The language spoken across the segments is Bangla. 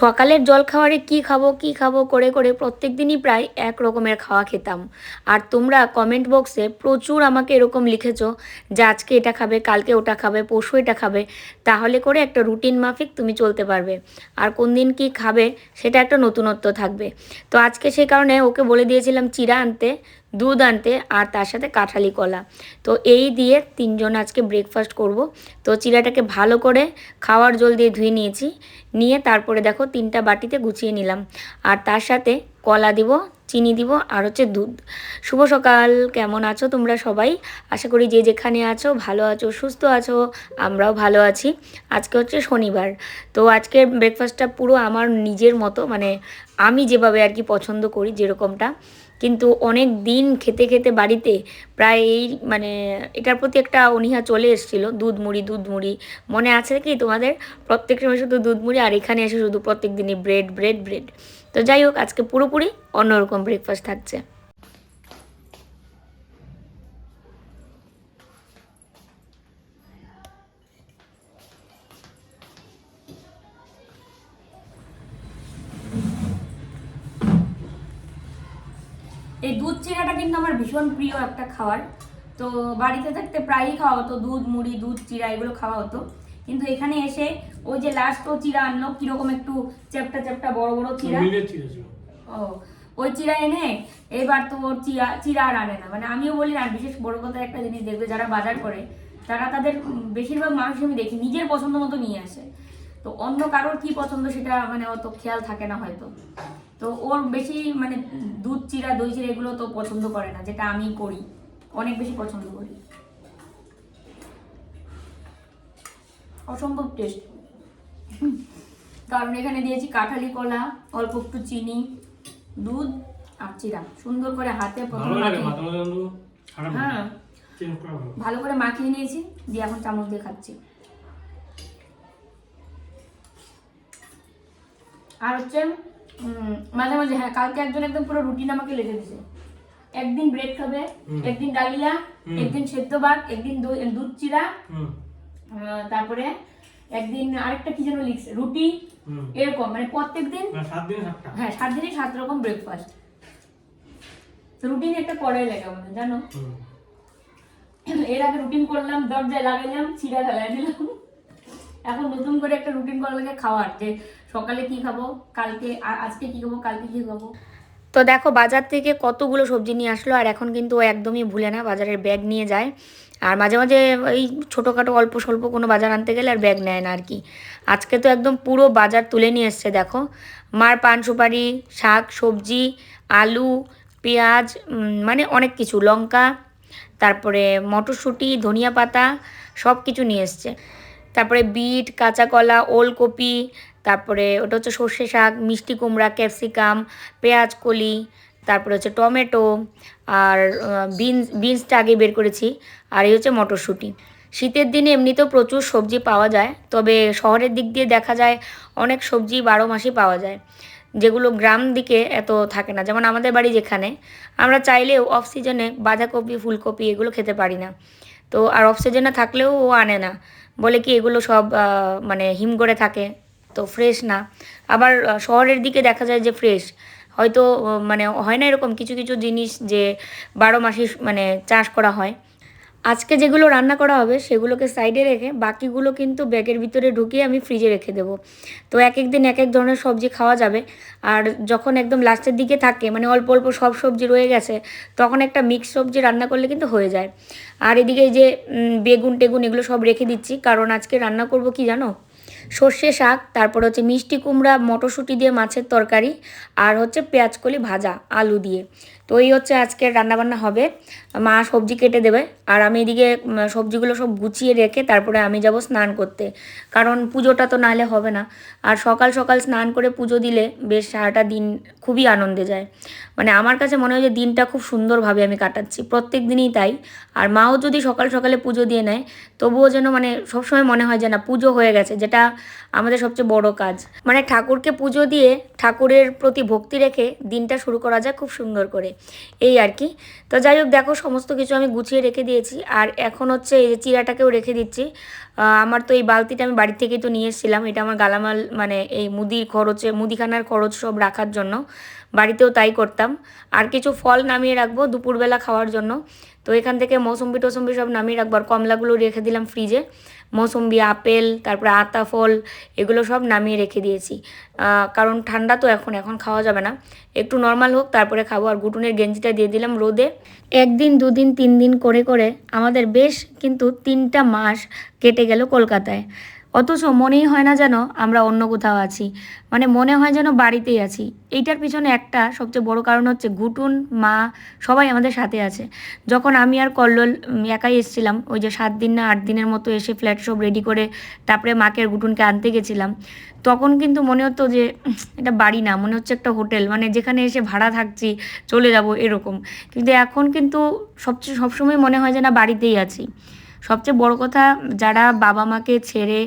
সকালের জল খাওয়ারে কি খাব কি খাব, করে করে প্রত্যেক দিনই প্রায় এক রকমের খাওয়া খেতাম। আর তোমরা কমেন্ট বক্সে প্রচুর আমাকে এরকম লিখেছো যে আজকে এটা খাবে, কালকে ওটা খাবে, পরশু এটা খাবে। তাহলে করে একটা রুটিন মাফিক তুমি চলতে পারবে। আর কোন দিন কি খাবে, সেটা একটা নতুনত্ব থাকবে। তো আজকে সেই কারণে ওকে বলে দিয়েছিলাম চিরা আনতে। দুধ আনতে আর তার সাথে কাঁঠালি কলা। তো এই দিয়ে তিনজন আজকে ব্রেকফাস্ট করব। তো চিরাটাকে ভালো করে খাওয়ার জল দিয়ে ধুয়ে নিয়েছি। নিয়ে তারপরে দেখো তিনটা বাটিতে গুছিয়ে নিলাম। আর তার সাথে কলা দিব, চিনি দিব আর হচ্ছে দুধ। শুভ সকাল, কেমন আছো তোমরা সবাই? আশা করি যে যেখানে আছো, ভালো আছো, সুস্থ আছো, আমরাও ভালো আছি। আজকে হচ্ছে শনিবার। তো আজকের ব্রেকফাস্টটা পুরো আমার নিজের মতো মানে আমি যেভাবে আর কি পছন্দ করি যেরকমটা। কিন্তু অনেক দিন খেতে খেতে বাড়িতে প্রায় এই মানে এটার প্রতি একটা অনীহা চলে এসেছিল। দুধ মুড়ি দুধ মুড়ি। মনে আছে কি তোমাদের? প্রত্যেক সময় শুধু দুধ মুড়ি আর এখানে এসে শুধু প্রত্যেক দিনই ব্রেড ব্রেড ব্রেড তো যাই হোক, আজকে পুরোপুরি অন্যরকম ব্রেকফাস্ট থাকছে। এই দুধ চিরাটা কিন্তু আমার ভীষণ প্রিয় একটা খাবার। তো বাড়িতে থাকতে প্রায়ই খাওয়া হতো দুধ মুড়ি দুধ চিরা এগুলো খাওয়া হতো। কিন্তু এখানে এসে ওই যে লাস্ট ও চিরা আনলো কীরকম একটু চ্যাপটা চ্যাপটা বড় বড় চিরা ও ওই চিরা এনে এবার তো ওর চিরা চিরা আর আনে না। মানে আমিও বলি না বিশেষ বড় কথা একটা জিনিস দেখবে যারা বাজার করে তারা তাদের বেশিরভাগ মানুষ আমি দেখি নিজের পছন্দ মতো নিয়ে আসে। তো অন্য কারোর কি পছন্দ সেটা মানে অত খেয়াল থাকে না হয়তো। তো ওর বেশি মানে দুধ চিরা দই চিরা এগুলো তো পছন্দ করে না যেটা আমি করি। অনেক বেশি পছন্দ করি। অসম্ভব টেস্ট কারণ এখানে দিয়েছি কাঁঠালি কলা অল্প একটু চিনি দুধ আর চিরা। সুন্দর করে হাতে হ্যাঁ। ভালো করে মাখিয়ে নিয়েছি দিয়ে এখন চামচ দিয়ে খাচ্ছি। আর হচ্ছে মাঝে মাঝে হ্যাঁ কালকে একজন একদম পুরো রুটিন আমাকে লিখে দিছে। একদিন ব্রেড খাবে একদিন ডালিয়া একদিন সেদ্ধ ভাত একদিন দুধ চিরা তারপরে একদিন আরেকটা কি যেন লিখছে রুটি এরকম মানে প্রত্যেক দিন হ্যাঁ সাত দিনে সাত রকম ব্রেকফাস্ট রুটিন একটা করাই লাগে আমাদের জানো? এর আগে রুটিন করলাম দরজায় লাগাইলাম চিড়া ফেলাই দিলাম। এখন নতুন করে একটা রুটিন করা লাগে খাওয়ার যে সকালে কি খাব? কালকে, আ- আজকে কি খাব? কালকে কি খাব? তো দেখো, বাজার থেকে কতগুলো সবজি নিয়ে আসলো, আর এখন কিন্তু ও একদমই ভুলে না বাজারের ব্যাগ নিয়ে যায়। আর মাঝে মাঝে এই ছোটোখাটো অল্প স্বল্প কোনো বাজার আনতে গেলে আর ব্যাগ নেয় না আর কি। আজকে তো একদম পুরো বাজার তুলে নিয়ে এসছে, দেখো। মার পান সুপারি, শাক, সবজি, আলু, পেঁয়াজ মানে অনেক কিছু, লঙ্কা, তারপরে মটরশুঁটি, ধনিয়া পাতা সব কিছু নিয়ে এসছে। তারপরে বিট, কাঁচা কলা, ওলকপি তারপরে ওটা হচ্ছে সর্ষে শাক, মিষ্টি কুমড়া, ক্যাপসিকাম, পেঁয়াজ, কলি, তারপরে হচ্ছে টমেটো আর বিনস, বিনসটা আগে বের করেছি আর এই হচ্ছে মটরশুঁটি। শীতের দিনে এমনিতেও প্রচুর সবজি পাওয়া যায়, তবে শহরের দিক দিয়ে দেখা যায় অনেক সবজি বারো মাসই পাওয়া যায়, যেগুলো গ্রাম দিকে এত থাকে না। যেমন আমাদের বাড়ি যেখানে, আমরা চাইলেও অফ সিজনে বাঁধাকপি, ফুলকপি এগুলো খেতে পারি না। তো আর অফ সিজনে থাকলেও ও আনে না। বলে কি এগুলো সব মানে হিম করে থাকে। তো ফ্রেশ না। আবার শহরের দিকে দেখা যায় যে ফ্রেশ হয়তো মানে হয় না এরকম কিছু কিছু জিনিস যে বারো মাসে মানে চাষ করা হয়। আজকে যেগুলো রান্না করা হবে, সেগুলোকে সাইডে রেখে বাকিগুলো কিন্তু ব্যাগের ভিতরে ঢুকিয়ে আমি ফ্রিজে রেখে দেবো। তো এক এক দিন এক এক ধরনের সবজি খাওয়া যাবে। আর যখন একদম লাস্টের দিকে থাকে মানে অল্প অল্প সব সবজি রয়ে গেছে, তখন একটা মিক্স সবজি রান্না করলে কিন্তু হয়ে যায়। আর এদিকে যে বেগুন টেগুন এগুলো সব রেখে দিচ্ছি। কারণ আজকে রান্না করব কি জানো? সর্ষে শাক, তারপর হচ্ছে মিষ্টি কুমড়া, মটরশুঁটি দিয়ে মাছের তরকারি, আর হচ্ছে পেঁয়াজকলি ভাজা, আলু দিয়ে। তো এই হচ্ছে আজকে রান্নাবান্না হবে। মা সবজি কেটে দেবে আর আমি এদিকে সবজিগুলো সব গুছিয়ে রেখে তারপরে আমি যাব স্নান করতে। কারণ পুজোটা তো নাহলে হবে না। আর সকাল সকাল স্নান করে পুজো দিলে বেশ সারাটা দিন খুবই আনন্দে যায়। মানে আমার কাছে মনে হয় যে দিনটা খুব সুন্দরভাবে আমি কাটাচ্ছি। প্রত্যেক দিনই তাই। আর মাও যদি সকাল সকালে পুজো দিয়ে নেয়, তবুও যেন মানে সবসময় মনে হয় যে না, পুজো হয়ে গেছে, যেটা আমাদের সবচেয়ে বড় কাজ। মানে ঠাকুরকে পুজো দিয়ে ঠাকুরের প্রতি ভক্তি রেখে দিনটা শুরু করা যায় খুব সুন্দর করে। এই আর কি। তো যাই হোক, দেখো সমস্ত কিছু আমি গুছিয়ে রেখে দিয়েছি। আর এখন হচ্ছে এই যে চিরাটাকেও রেখে দিচ্ছি। আমার তো এই বালতিটা আমি বাড়ি থেকেই তো নিয়ে এসেছিলাম। এটা আমার গালামাল মানে এই মুদির খরচে মুদিখানার খরচ সব রাখার জন্য। বাড়িতেও তাই করতাম। আর কিছু ফল নামিয়ে রাখব দুপুরবেলা খাওয়ার জন্য। তো এখান থেকে মৌসুম্বি টসম্বি সব নামিয়ে রাখব। আর কমলাগুলো রেখে দিলাম ফ্রিজে মৌসুম্বি, আপেল, তারপরে আতা, ফল, এগুলো সব নামিয়ে রেখে দিয়েছি। কারণ ঠান্ডা তো এখন এখন খাওয়া যাবে না। একটু নর্মাল হোক, তারপরে খাব। আর গুটুনের গেঞ্জিটা দিয়ে দিলাম রোদে। একদিন, দুদিন, তিন দিন করে করে আমাদের বেশ কিন্তু তিনটা মাস কেটে গেল কলকাতায়। অথচ মনেই হয় না যেন আমরা অন্য কোথাও আছি। মানে মনে হয় যেন বাড়িতেই আছি। এইটার পিছনে একটা সবচেয়ে বড় কারণ হচ্ছে ঘুটুন মা সবাই আমাদের সাথে আছে। যখন আমি আর কল্লোল একাই এসেছিলাম, ওই যে সাত দিন না আট দিনের মতো এসে ফ্ল্যাট সব রেডি করে তারপরে মাকে গুটুনকে আনতে গেছিলাম, তখন কিন্তু মনে হতো যে এটা বাড়ি না, মনে হচ্ছে একটা হোটেল। মানে যেখানে এসে ভাড়া থাকছি, চলে যাব এরকম। কিন্তু এখন কিন্তু সবচেয়ে, সবসময় মনে হয় যে না বাড়িতেই আছি। সবচেয়ে বড় কথা, যারা বাবা মাকে ছেড়ে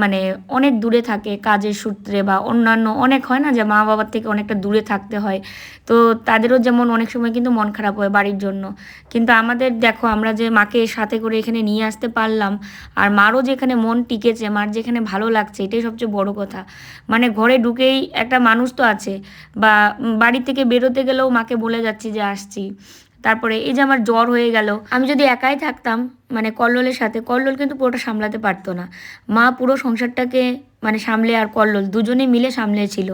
মানে অনেক দূরে থাকে, কাজের সূত্রে বা অন্যান্য অনেক হয় না যে মা বাবার থেকে অনেকটা দূরে থাকতে হয়, তো তাদেরও যেমন অনেক সময় কিন্তু মন খারাপ হয় বাড়ির জন্য। কিন্তু আমাদের দেখো, আমরা যে মাকে সাথে করে এখানে নিয়ে আসতে পারলাম, আর মারও যেখানে মন টিকেছে, মার যেখানে ভালো লাগছে, এটাই সবচেয়ে বড় কথা। মানে ঘরে ঢুকেই একটা মানুষ তো আছে, বা বাড়ি থেকে বেরোতে গেলেও মাকে বলে যাচ্ছি যে, আসছি। তারপরে এই যে আমার জ্বর হয়ে গেল আমি যদি একাই থাকতাম মানে কল্লোলের সাথে কল্লোল কিন্তু পুরোটা সামলাতে পারতো না। মা পুরো সংসারটাকে মানে সামলে আর কল্লোল দুজনেই মিলে সামলেছিল।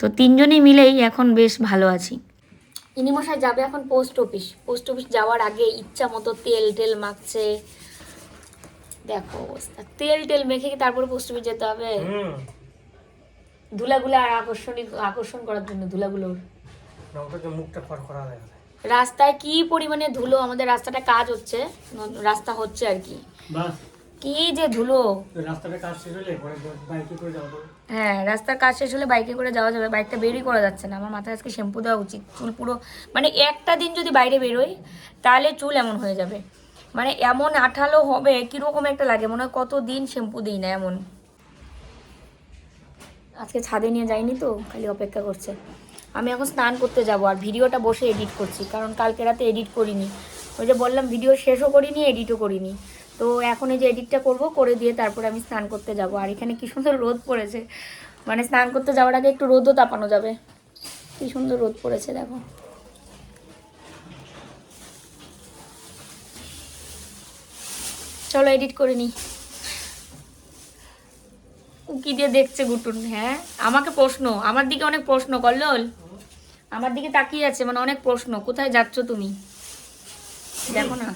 তো তিনজনেই মিলেই এখন বেশ ভালো আছি। ইনিমশাই যাবে এখন পোস্ট অফিস পোস্ট অফিস যাওয়ার আগে ইচ্ছা মতো তেল টেল মাখছে। দেখো অবস্থা। তেল টেল মেখে কি তারপরে পোস্ট অফিস যেতে হবে? হুম। ধুলাগুলো আর আকর্ষণীয় আকর্ষণ করার জন্য ধুলাগুলোর মুখটা খড়খড়া দেখা যায় রাস্তায় কি পরিমাণে ধুলো? আমাদের রাস্তাটা কাজ হচ্ছে রাস্তা হচ্ছে আর কি। কি যে ধুলো? হ্যাঁ রাস্তার কাজ শেষ হলে বাইকে করে যাওয়া যাবে বাইকটা বেরই করা যাচ্ছে না। আমার মাথায় আজকে শ্যাম্পু দেওয়া উচিত। চুল পুরো মানে একটা দিন যদি বাইরে বেরোই তাহলে চুল এমন হয়ে যাবে। মানে এমন আঠালো হবে কীরকম একটা লাগে? মনে হয় কত দিন শ্যাম্পু দিই না এমন। আজকে ছাদে নিয়ে যাইনি তো খালি অপেক্ষা করছে। আমি এখন স্নান করতে যাব আর ভিডিওটা বসে এডিট করছি, কারণ কালকে রাতে এডিট করিনি। ওই যে বললাম ভিডিও শেষও করিনি এডিটও করিনি। তো এখন এই যে এডিটটা করব, করে দিয়ে তারপরে আমি স্নান করতে যাব। আর এখানে কি সুন্দর রোদ পড়েছে। মানে স্নান করতে যাওয়ার আগে একটু রোদও তাপানো যাবে। কি সুন্দর রোদ পড়েছে, দেখো। চলো এডিট করে নিই উকি দিয়ে দেখছে গুটুন হ্যাঁ? আমাকে প্রশ্ন, আমার দিকে অনেক প্রশ্ন, কল্লোল। আমার দিকে তাকিয়ে আছে মানে অনেক প্রশ্ন, কোথায় যাচ্ছ তুমি? দেখো না।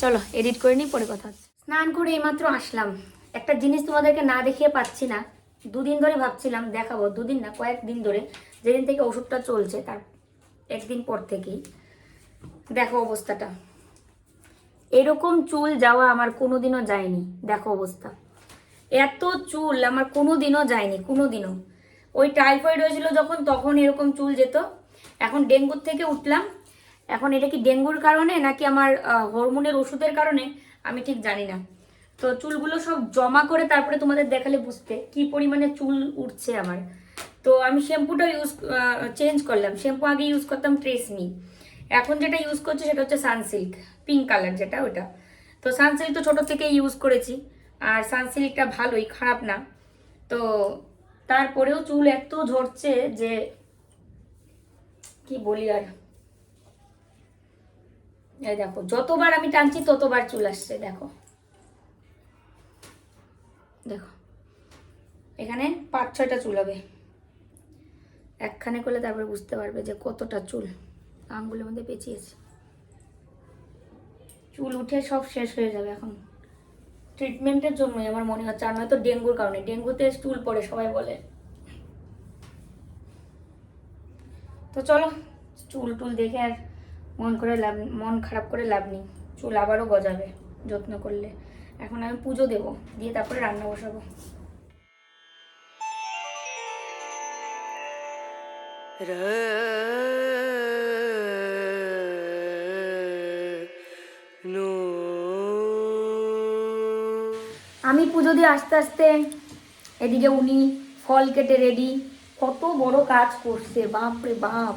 চলো এডিট করে নিই, পরে কথা স্নান করে এইমাত্র আসলাম। একটা জিনিস তোমাদেরকে না দেখিয়ে পাচ্ছি না, দুদিন ধরে ভাবছিলাম দেখাবো, দুদিন না, কয়েকদিন ধরে, যেদিন থেকে ওষুধটা চলছে, তার একদিন পর থেকেই। দেখো অবস্থাটা। এরকম চুল যাওয়া আমার কোনোদিনও যায়নি, দেখো অবস্থা। এত চুল আমার কোনোদিনও যায়নি, কোনোদিনও। ওই টাইফয়েড হয়েছিল যখন, তখন এরকম চুল যেত। এখন ডেঙ্গুর থেকে উঠলাম। এখন এটা কি ডেঙ্গুর কারণে, নাকি আমার হরমোনের ওষুধের কারণে? আমি ঠিক জানি না। তো চুলগুলো সব জমা করে তারপরে তোমাদের দেখালে বুঝতে, কি পরিমাণে চুল উঠছে আমার। তো আমি শ্যাম্পুটা ইউজ চেঞ্জ করলাম। শ্যাম্পু আগে ইউজ করতাম ট্রেসমি এখন যেটা ইউজ করছি সেটা হচ্ছে সানসিল্ক পিঙ্ক কালার যেটা ওটা। তো সানসিল্ক তো ছোটো থেকে ইউজ করেছি। আর সানসিল্কটা ভালোই, খারাপ না। তো তারপরেও চুল এত ঝরছে যে কি বলি আর? এই দেখো, যতবার আমি টানছি ততবার চুল আসছে, দেখো। দেখো, এখানে পাঁচ ছয়টা চুল হবে। একখানে করলে তারপরে বুঝতে পারবে যে কতটা চুল। আঙ্গুলের মধ্যে পেঁচিয়েছে। চুল উঠে সব শেষ হয়ে যাবে এখন। ট্রিটমেন্টের জন্যই আমার মনে হচ্ছে। আর নয়তো ডেঙ্গুর কারণে। ডেঙ্গুতে চুল পড়ে, সবাই বলে। তো চলো চুল টুল দেখে আর মন করে লাভ, মন খারাপ করে লাভ নেই। চুল আবারও গজাবে যত্ন করলে। এখন আমি পুজো দেব, দিয়ে তারপরে রান্না বসাবো। no আমি পুজো দিয়ে আস্তে আস্তে এদিকে উনি ফল কেটে রেডি কত বড় কাজ করছে বাপ। রে বাপ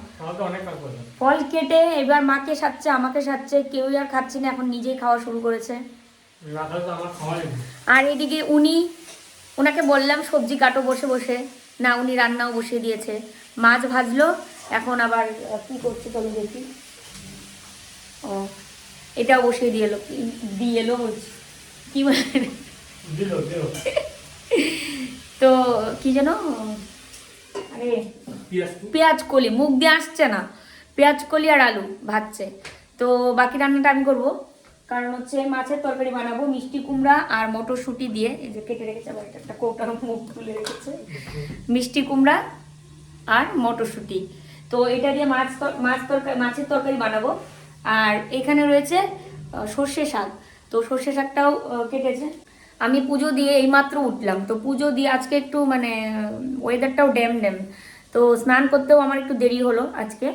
ফল কেটে এবার মাকে সাচ্ছে আমাকে সাচ্ছে কেউই আর খাচ্ছে না এখন নিজেই খাওয়া শুরু করেছে। আর এদিকে উনি ওনাকে বললাম সবজি কাটো বসে বসে। না উনি রান্নাও বসিয়ে দিয়েছে। মাছ ভাজলো এখন আবার কি করছে চলো দেখি। ও এটাও বসিয়ে দিয়ে এলো দিয়ে এলো বলছি। কি বলে? তো কি যেন আরে পেঁয়াজ কলি। মুখ দিয়ে আসছে না। পেঁয়াজ কলি আর আলু ভাজছে। তো বাকি রান্নাটা আমি করব। কারণ হচ্ছে মাছের তরকারি বানাবো মিষ্টি কুমড়া আর মটরশুঁটি দিয়ে। এই যে কেটে রেখেছে আবার একটা কৌটার মুখ তুলে রেখেছে। মিষ্টি কুমড়া আর মটরশুঁটি। তো এটা দিয়ে মাছ মাছ তরকারি মাছের তরকারি বানাবো। আর এখানে রয়েছে সর্ষে শাক। তো সর্ষে শাকটাও কেটেছে। আমি পুজো দিয়ে এইমাত্র উঠলাম। তো পুজো দিয়ে আজকে একটু মানে ওয়েদারটাও ড্যাম ড্যাম তো স্নান করতেও আমার একটু দেরি হলো আজকে।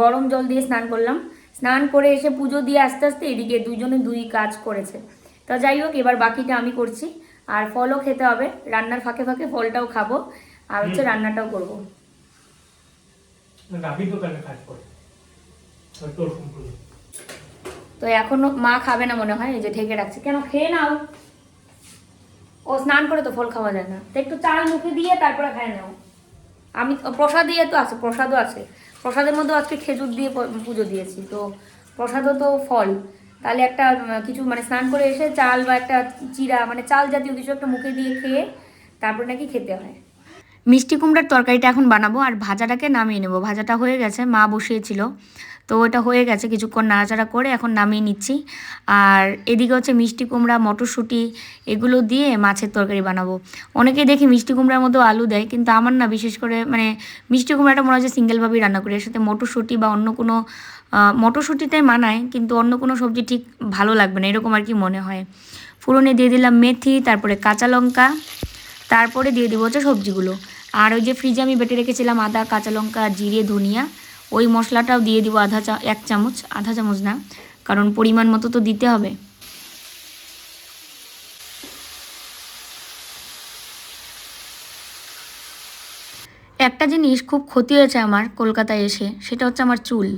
গরম জল দিয়ে স্নান করলাম। স্নান করে এসে পুজো দিয়ে আস্তে আস্তে এদিকে দুজনে দুই কাজ করেছে। তো যাই হোক এবার বাকিটা আমি করছি। আর ফলও খেতে হবে। রান্নার ফাঁকে ফাঁকে ফলটাও খাব। আর হচ্ছে রান্নাটাও করব। তো এখনও মা খাবে না মনে হয়? এই যে ঢেকে রাখছে। কেন? খেয়ে নাও। ও স্নান করে তো ফল খাওয়া যায় না। তো একটু চাল মুখে দিয়ে তারপরে খায় নাও। আমি প্রসাদ দিয়ে তো আছে, প্রসাদও আছে। প্রসাদের মধ্যে আজকে খেজুর দিয়ে পুজো দিয়েছি, তো প্রসাদও তো ফল। তাহলে একটা কিছু মানে স্নান করে এসে চাল বা একটা চিরা মানে চাল জাতীয় কিছু একটা মুখে দিয়ে খেয়ে তারপর নাকি খেতে হয়। মিষ্টি কুমড়ার তরকারিটা এখন বানাবো আর ভাজাটাকে নামিয়ে নেব। ভাজাটা হয়ে গেছে, মা বসিয়েছিল। তো ওটা হয়ে গেছে। কিছুক্ষণ নাড়াচাড়া করে এখন নামিয়ে নিচ্ছি। আর এদিকে হচ্ছে মিষ্টি কুমড়া, মটরশুঁটি এগুলো দিয়ে মাছের তরকারি বানাবো। অনেকেই দেখি মিষ্টি কুমড়ার মধ্যে আলু দেয়, কিন্তু আমার না বিশেষ করে মানে মিষ্টি কুমড়াটা মনে হয় যে সিঙ্গেলভাবেই রান্না করি। এর সাথে মটরশুঁটি বা অন্য কোনো মটরশুঁটিতে মানায়, কিন্তু অন্য কোনো সবজি ঠিক ভালো লাগবে না, এরকম আর কি মনে হয়। ফুরনে দিয়ে দিলাম মেথি, তারপরে কাঁচা লঙ্কা, তারপরে দিয়ে দেবো হচ্ছে সবজিগুলো। আর ওই যে ফ্রিজে আমি বেটে রেখেছিলাম আদা, কাঁচা লঙ্কা, জিরে, ধনিয়া। ওই মশলাটাও দিয়ে দিব আধা চা, এক চামচ, আধা চামচ না, কারণ পরিমাণ মতো তো দিতে হবে। একটা জিনিস খুব ক্ষতি হয়েছে আমার কলকাতায় এসে, সেটা হচ্ছে আমার চুল।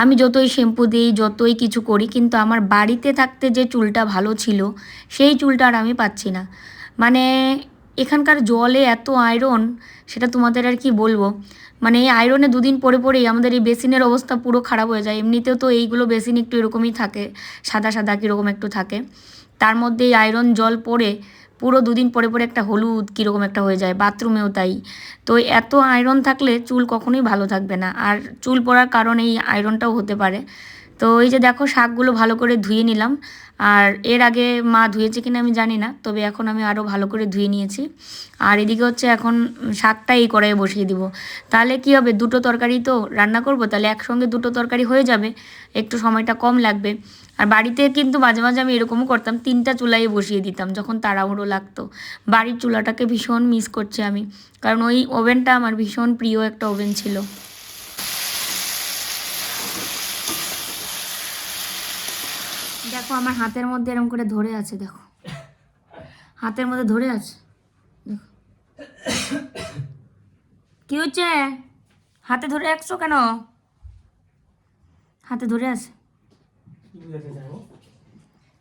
আমি যতই শ্যাম্পু দিই, যতই কিছু করি, কিন্তু আমার বাড়িতে থাকতে যে চুলটা ভালো ছিল, সেই চুলটা আর আমি পাচ্ছি না। মানে এখানকার জলে এত আয়রন সেটা তোমাদের আর কি বলব? মানে এই আয়রনে দুদিন পরে পরেই আমাদের এই বেসিনের অবস্থা পুরো খারাপ হয়ে যায়। এমনিতেও তো এইগুলো বেসিন একটু এরকমই থাকে, সাদা সাদা কীরকম একটু থাকে। তার মধ্যে এই আয়রন জল পড়ে পুরো দুদিন পরে পরে একটা হলুদ কীরকম একটা হয়ে যায়, বাথরুমেও তাই। তো এত আয়রন থাকলে চুল কখনোই ভালো থাকবে না। আর চুল পড়ার কারণে এই আয়রনটাও হতে পারে। তো এই যে দেখো, শাকগুলো ভালো করে ধুয়ে নিলাম। আর এর আগে মা ধুয়েছে কিনা আমি জানি না, তবে এখন আমি আরও ভালো করে ধুয়ে নিয়েছি। আর এদিকে হচ্ছে এখন শাকটা এই কড়াইয়ে বসিয়ে দিব। তাহলে কি হবে, দুটো তরকারি তো রান্না করব, তাহলে একসঙ্গে দুটো তরকারি হয়ে যাবে, একটু সময়টা কম লাগবে। আর বাড়িতে কিন্তু মাঝে মাঝে আমি এরকমও করতাম, তিনটা চুলায় বসিয়ে দিতাম যখন তাড়াহুড়ো লাগতো। বাড়ির চুলাটাকে ভীষণ মিস করছি আমি, কারণ ওই ওভেনটা আমার ভীষণ প্রিয় একটা ওভেন ছিল। আমার হাতের মধ্যে এরকম করে ধরে আছে, দেখো। হাতের মধ্যে ধরে আছে, দেখো। কি হচ্ছে? হাতে ধরে রাখছো কেন? হাতে ধরে আছে।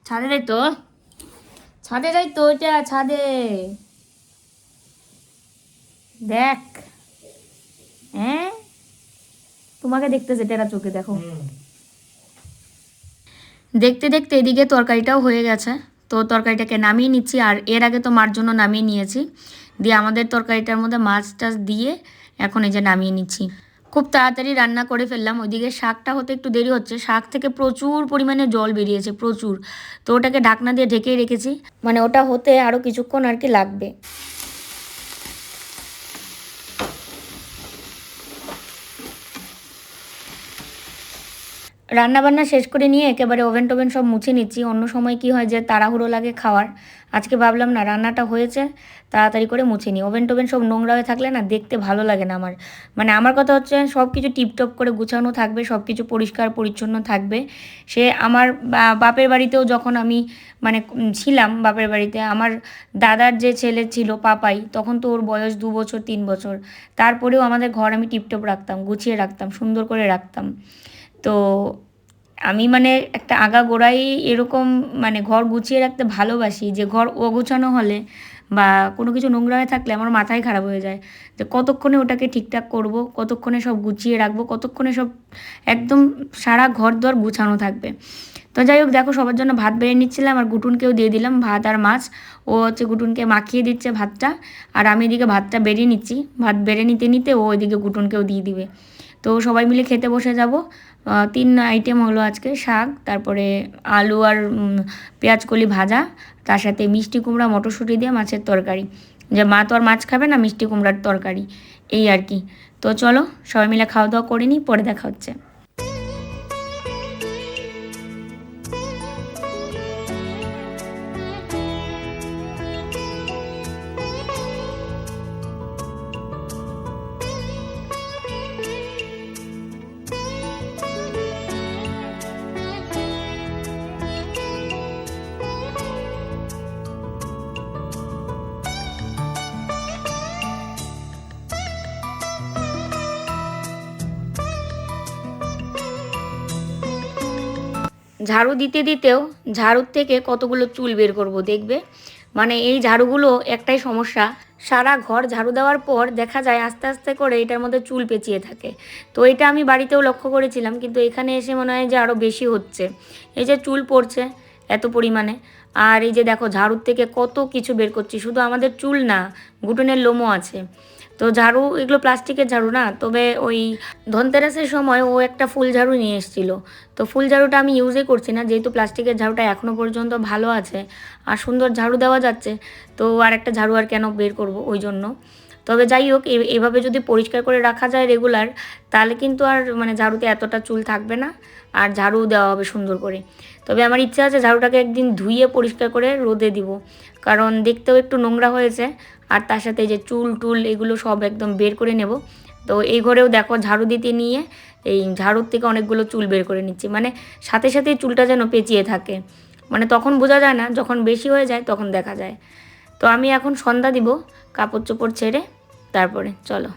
ছাদে যাই তো। ছাদে যাই তো এটা ছাদে। দেখ। হ্যাঁ? তোমাকে দেখতেছে টেরা চোখে, দেখো। দেখতে দেখতে এদিকে তরকারিটাও হয়ে গেছে। তো তরকারিটাকে নামিয়ে নিচ্ছি আর এর আগে তো মার জন্য নামিয়ে নিয়েছি। দিয়ে আমাদের তরকারিটার মধ্যে মাছ টাছ দিয়ে এখন এই যে নামিয়ে নিচ্ছি। খুব তাড়াতাড়ি রান্না করে ফেললাম। ওইদিকে শাকটা হতে একটু দেরি হচ্ছে। শাক থেকে প্রচুর পরিমাণে জল বেরিয়েছে, প্রচুর। তো ওটাকে ঢাকনা দিয়ে ঢেকে রেখেছি। মানে ওটা হতে আরও কিছুক্ষণ আর কি লাগবে। রান্না বান্না শেষ করে নিয়ে একেবারে ওভেন টোভেন সব মুছে নিচ্ছি। অন্য সময় কি হয় যে তাড়াহুড়ো লাগে খাওয়ার। আজকে ভাবলাম না, রান্নাটা হয়েছে, তাড়াতাড়ি করে মুছে নিই। ওভেন টোভেন সব নোংরা হয়ে থাকলে না দেখতে ভালো লাগে না আমার। মানে আমার কথা হচ্ছে সব কিছু টিপটপ করে গুছানো থাকবে, সব কিছু পরিষ্কার পরিচ্ছন্ন থাকবে। সে আমার বাপের বাড়িতেও যখন আমি মানে ছিলাম বাপের বাড়িতে, আমার দাদার যে ছেলে ছিল পাপাই, তখন তো ওর বয়স দু বছর, তিন বছর। তারপরেও আমাদের ঘর আমি টিপটপ রাখতাম, গুছিয়ে রাখতাম, সুন্দর করে রাখতাম। তো আমি মানে একটা আগা গোড়াই এরকম মানে ঘর গুছিয়ে রাখতে ভালোবাসি যে ঘর অগোছানো হলে বা কোনো কিছু নোংরা হয়ে থাকলে আমার মাথায় খারাপ হয়ে যায়। যে কতক্ষণে ওটাকে ঠিকঠাক করব, কতক্ষণে সব গুছিয়ে রাখব, কতক্ষণে সব একদম সারা ঘর দর গুছানো থাকবে। তো যাই হোক, দেখো সবার জন্য ভাত বেড়ে নিচ্ছিলাম আর গুটুনকেও দিয়ে দিলাম, ভাত আর মাছ। ও হচ্ছে গুটুনকে মাখিয়ে দিচ্ছে ভাতটা আর আমি এদিকে ভাতটা বেড়ে নিচ্ছি। ভাত বেড়ে নিতে নিতে ও ওইদিকে গুটুনকেও দিয়ে দিবে। তো সবাই মিলে খেতে বসে যাব। তিন আইটেম হলো আজকে শাক, তারপরে আলু আর পেঁয়াজকলি পেঁয়াজ কলি ভাজা, তার সাথে মিষ্টি কুমড়া, মটরশুঁটি দিয়ে মাছের তরকারি। যে মা তো আর মাছ খাবে না, মিষ্টি কুমড়ার তরকারি। এই আর কি। তো চলো, সবাই মিলে খাওয়া দাওয়া করে নিই, পরে দেখা হচ্ছে। ঝাড়ু দিতে দিতেও ঝাড়ুর থেকে কতগুলো চুল বের করব দেখবে? মানে এই ঝাড়ুগুলো একটাই সমস্যা। সারা ঘর ঝাড়ু দেওয়ার পর দেখা যায় আস্তে আস্তে করে এটার মধ্যে চুল পেঁচিয়ে থাকে। তো এটা আমি বাড়িতেও লক্ষ্য করেছিলাম, কিন্তু এখানে এসে মনে হয় যে আরও বেশি হচ্ছে। এই যে চুল পড়ছে এত পরিমাণে। আর এই যে দেখো ঝাড়ুর থেকে কত কিছু বের করছি, শুধু আমাদের চুল না, ঘুটনের লোমও আছে। তো ঝাড়ু, এগুলো প্লাস্টিকের ঝাড়ু না। তবে ওই ধনতেরাসের সময় ও একটা ফুল ঝাড়ু নিয়ে এসেছিল। তো ফুল ঝাড়ুটা আমি ইউজই করছি না, যেহেতু প্লাস্টিকের ঝাড়ুটা এখনও পর্যন্ত ভালো আছে আর সুন্দর ঝাড়ু দেওয়া যাচ্ছে, তো আর একটা ঝাড়ু আর কেন বের করব ওই জন্য। তবে যাই হোক এভাবে যদি পরিষ্কার করে রাখা যায় রেগুলার তাহলে কিন্তু আর মানে ঝাড়ুতে এতটা চুল থাকবে না আর ঝাড়ু দেওয়া হবে সুন্দর করে। তবে আমার ইচ্ছা আছে ঝাড়ুটাকে একদিন ধুইয়ে পরিষ্কার করে রোদে দিব, কারণ দেখতেও একটু নোংরা হয়েছে। আর তার সাথে যে চুল টুল এগুলো সব একদম বের করে নেব। তো এই ঘরেও দেখো ঝাড়ু দিতে নিয়ে এই ঝাড়ুর থেকে অনেকগুলো চুল বের করে নিচ্ছি। মানে সাথে সাথেই চুলটা যেন পেঁচিয়ে থাকে। মানে তখন বোঝা যায় না, যখন বেশি হয়ে যায় তখন দেখা যায়। তো আমি এখন সন্ধ্যা দিব, কাপড় চোপড় ছেড়ে তারপরে, চলো।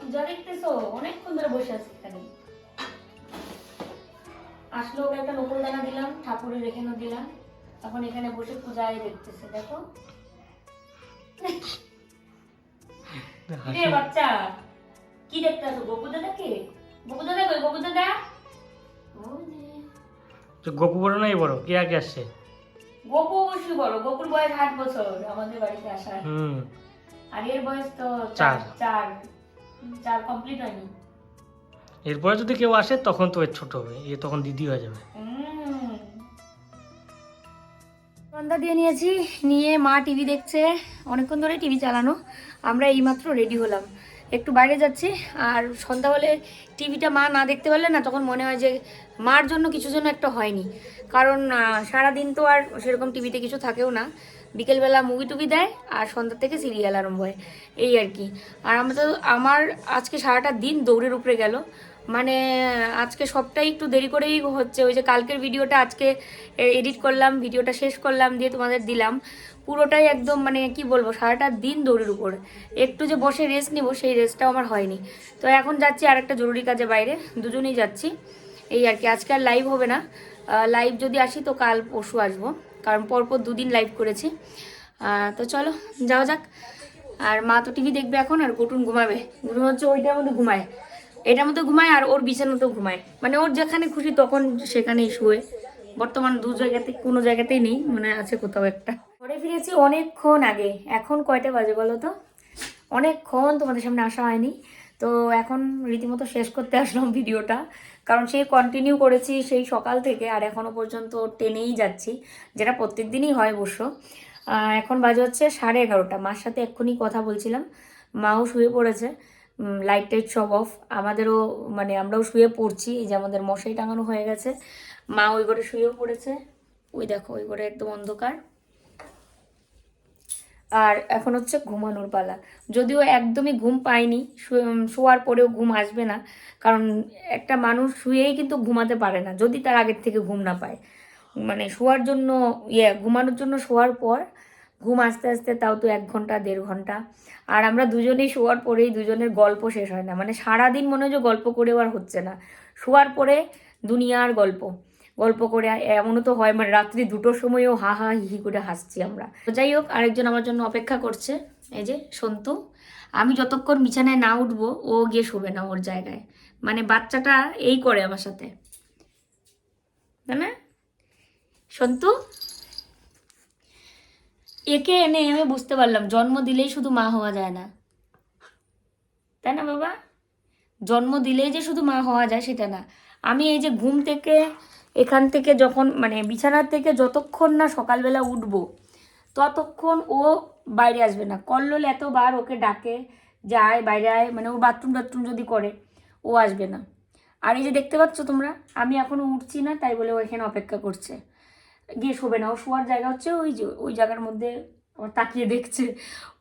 পূজা দেখতেছো অনেকক্ষণ ধরে বসে আছি এখানে। আসলো ওকে একটা নকুল দানা দিলাম ঠাকুরের এখানে দিলাম। এখন এখানে বসে পূজায় দেখতেছে দেখো। রে বাচ্চা কি দেখতে আসো গোপু দাদাকে গোপু দাদা কই? গোপু দাদা? তো গপু বড় না বড়? কে আগে আসছে? গোপু অবশ্যই বড়। গোপুর বয়স আট বছর আমাদের বাড়িতে আসার। হুম। আর এর বয়স তো চার। চার। চার কমপ্লিট হয়নি। এরপরে যদি কেউ আসে তখন তো ছোট হবে। এ তখন দিদি হয়ে যাবে। সন্ধ্যা দিয়ে নিয়েছি নিয়ে মা টিভি দেখছে। অনেকক্ষণ ধরে টিভি চালানো। আমরা এইমাত্র রেডি হলাম। একটু বাইরে যাচ্ছি আর সন্ধ্যা হলে টিভিটা মা না দেখতে পারলে না তখন মনে হয় যে মার জন্য কিছু জন্য একটা হয়নি। কারণ সারাদিন তো আর সেরকম টিভিতে কিছু থাকেও না। বিকেলবেলা মুভি টুভি দেয় আর সন্ধ্যা থেকে সিরিয়াল আরম্ভ হয়। এই আর কি। আর আমরা তো আমার আজকে সারাটা দিন দৌড়ের উপরে গেল। মানে আজকে সবটাই একটু দেরি করেই হচ্ছে। ওই যে কালকের ভিডিওটা আজকে এডিট করলাম, ভিডিওটা শেষ করলাম, দিয়ে তোমাদের দিলাম। পুরোটাই একদম মানে কি বলব, সারাটা দিন দৌড়ের উপর। একটু যে বসে রেস্ট নিব, সেই রেস্টটাও আমার হয়নি। তো এখন যাচ্ছি আর একটা জরুরি কাজে বাইরে। দুজনেই যাচ্ছি। এই আর কি, আজকে আর লাইভ হবে না। লাইভ যদি আসি তো কাল পরশু আসব। কারণ পরপর দুদিন লাইভ করেছি। তো চলো, যাওয়া যাক। আর মা তো টিভি দেখবে এখন, আর গুটুন ঘুমাবে। গুটুন হচ্ছে ওইটার মধ্যে ঘুমায়। এটার মধ্যে ঘুমায় আর ওর বিছানাতেও ঘুমায়। মানে ওর যেখানে খুশি তখন সেখানেই শুয়ে। বর্তমান দু জায়গাতে, কোনো জায়গাতেই নেই, মনে আছে কোথাও একটা। ঘরে ফিরেছি অনেকক্ষণ আগে। এখন কয়টা বাজে বলো তো? অনেকক্ষণ তোমাদের সামনে আসা হয়নি। তো এখন রীতিমতো শেষ করতে আসলাম ভিডিওটা। কারণ সেই কন্টিনিউ করেছি সেই সকাল থেকে আর এখনও পর্যন্ত টেনেই যাচ্ছি, যেটা প্রত্যেক দিনই হয় অবশ্য। এখন বাজে হচ্ছে সাড়ে এগারোটা। মার সাথে এক্ষুনি কথা বলছিলাম। মাও শুয়ে পড়েছে। লাইট টাইট সব অফ আমাদেরও মানে আমরাও শুয়ে পড়ছি। এই যে আমাদের মশাই টাঙানো হয়ে গেছে। মা ওই ঘরে শুয়েও পড়েছে। ওই দেখো, ওই ঘরে একদম অন্ধকার। আর এখন হচ্ছে ঘুমানোর পালা। যদিও একদমই ঘুম পায়নি শোয়ার পরেও ঘুম আসবে না, কারণ একটা মানুষ শুয়েই কিন্তু ঘুমাতে পারে না, যদি তার আগের থেকে ঘুম না পায়। মানে শোয়ার জন্য ইয়ে ঘুমানোর জন্য শোয়ার পর ঘুম আস্তে আস্তে তাও তো এক ঘণ্টা, দেড় ঘণ্টা। আর আমরা দুজনেই শোয়ার পরেই দুজনের গল্প শেষ হয় না। মানে সারাদিন মনে হয় যে গল্প করেও আর হচ্ছে না। শোয়ার পরে দুনিয়ার গল্প। গল্প করে এমনও তো হয় মানে রাত্রি দুটোর সময়ও হা হা হি হি করে হাসছি আমরা। যাই হোক, আরেকজন আমার জন্য অপেক্ষা করছে, এই যে সন্তু। আমি যতক্ষণ বিছানায় না উঠবো, ও গিয়ে শোবে না ওর জায়গায়। মানে বাচ্চাটা এই করে আমার সাথে। তাই না? সন্তু? একে এনে আমি বুঝতে পারলাম, জন্ম দিলেই শুধু মা হওয়া যায় না। তাই না বাবা? জন্ম দিলেই যে শুধু মা হওয়া যায়, সেটা না। আমি এই যে ঘুম থেকে, এখান থেকে যখন মানে বিছানার থেকে যতক্ষণ না সকালবেলা উঠবো, ততক্ষণ ও বাইরে আসবে না। কল্লোল এতবার ওকে ডাকে, যায়, বাইরে আয় মানে ও বাথরুম টাথরুম যদি করে, ও আসবে না। আর এই যে দেখতে পাচ্ছ তোমরা, আমি এখনও উঠছি না, তাই বলে ও এখানে অপেক্ষা করছে। গিয়ে শোবে না, ও শোয়ার জায়গা হচ্ছে ওই যে, ওই জায়গার মধ্যে, আবার তাকিয়ে দেখছে।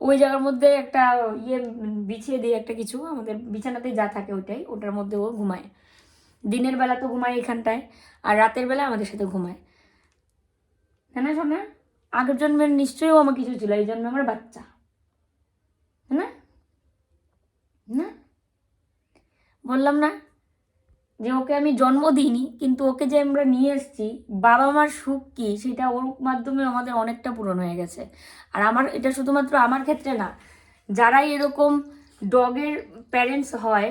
ওই জায়গার মধ্যে একটা ইয়ে বিছিয়ে দিয়ে একটা কিছু, আমাদের বিছানাতে যা থাকে ওইটাই, ওটার মধ্যে ও ঘুমায়। দিনের বেলা তো ঘুমায় এখানটায়, আর রাতের বেলা আমাদের সাথে ঘুমায়। হ্যাঁ না, শোনা আগের জন্মের নিশ্চয়ই আমার কিছু ছিল এই জন্মে আমার বাচ্চা। না না। বললাম না যে ওকে আমি জন্ম দিইনি, কিন্তু ওকে যে আমরা নিয়ে এসেছি, বাবা মার সুখ কী, সেটা ওর মাধ্যমে আমাদের অনেকটা পূরণ হয়ে গেছে। আর আমার, এটা শুধুমাত্র আমার ক্ষেত্রে না, যারাই এরকম ডগের প্যারেন্টস হয়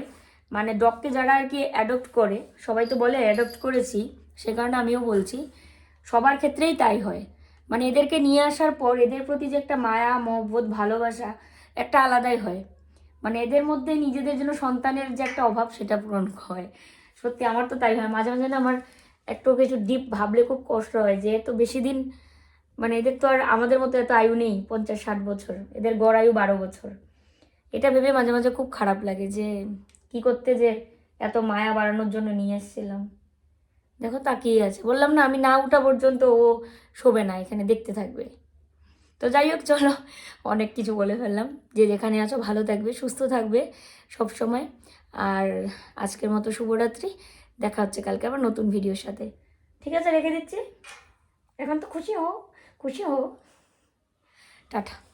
মানে ডগকে যারা আর কি অ্যাডপ্ট করে, সবাই তো বলে অ্যাডপ্ট করেছি, সে কারণে আমিও বলছি, সবার ক্ষেত্রেই তাই হয়। মানে এদেরকে নিয়ে আসার পর এদের প্রতি যে একটা মায়া, মহব্বত, ভালোবাসা একটা আলাদাই হয়। মানে এদের মধ্যে নিজেদের জন্য সন্তানের যে একটা অভাব, সেটা পূরণ হয়। সত্যি আমার তো তাই হয়। মাঝে মাঝে না আমার একটু কিছু ডিপ ভাবলে খুব কষ্ট হয় যে তো বেশি দিন মানে এদের তো আর আমাদের মতো এত আয়ু নেই, পঞ্চাশ ষাট বছর। এদের গড় আয়ু বারো বছর। এটা ভেবে মাঝে মাঝে খুব খারাপ লাগে যে কি করতে যে এত মায়া বাড়ানোর জন্য নিয়ে এসেছিলাম। দেখো তাকিয়ে আছে। বললাম না, আমি না উঠা পর্যন্ত ও শোবে না, এখানে দেখতে থাকবে। তো যাই হোক, চলো, অনেক কিছু বলে ফেললাম। যে যেখানে আছো ভালো থাকবে, সুস্থ থাকবে সব সময় আর আজকের মতো শুভরাত্রি। দেখা হচ্ছে কালকে আবার নতুন ভিডিওর সাথে। ঠিক আছে, রেখে দিচ্ছি। এখন তো খুশি হও খুশি হও। টাটা।